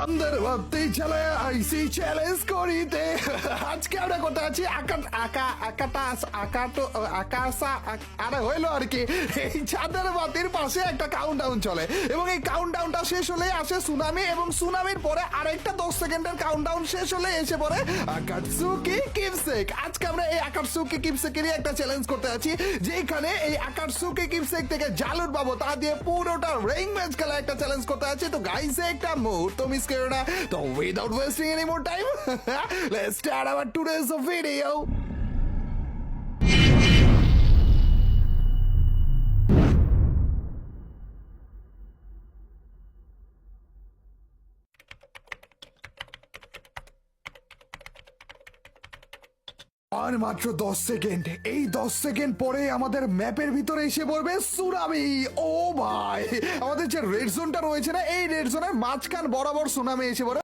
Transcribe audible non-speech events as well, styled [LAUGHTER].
চন্দ্র ভাবতেই চলে, আইসি চ্যালেঞ্জ করিতে। আজকে আমরা কোথায় আছি আকা আকা আকাটা আকাটো, আকাশা, আক- আরে হইল আর কি। এই চাঁদের বাতির পাশে একটা কাউন্টডাউন চলে। এবং এই কাউন্টডাউনটা শেষ হলে আসে সুনামি এবং সুনামির পরে আরেকটা দশ সেকেন্ডের কাউন্টডাউন শেষ হলে এসে পড়ে আকাটসুকি কিপসেক আজকে আমরা এই আকাটসুকি কিপসেকেরই একটা চ্যালেঞ্জ করতে আছি যেখানে এই আকাটসুকি কিপসেক থেকে জালুর পাবো তা দিয়ে পুরোটা রিং ম্যাচ খেলা একটা চ্যালেঞ্জ করতে আছে। তো গাইস একটা মুহূর্ত miss So ah? without wasting any more time, [LAUGHS] let's start our today's video. আর মাত্র দশ সেকেন্ড। এই দশ সেকেন্ড পরে আমাদের ম্যাপের ভিতরে এসে পড়বে সুনামি। ও ভাই! আমাদের যে রেড জোনটা রয়েছে না, এই রেড জোনের মাঝখান বরাবর সুনামি এসে পড়ে।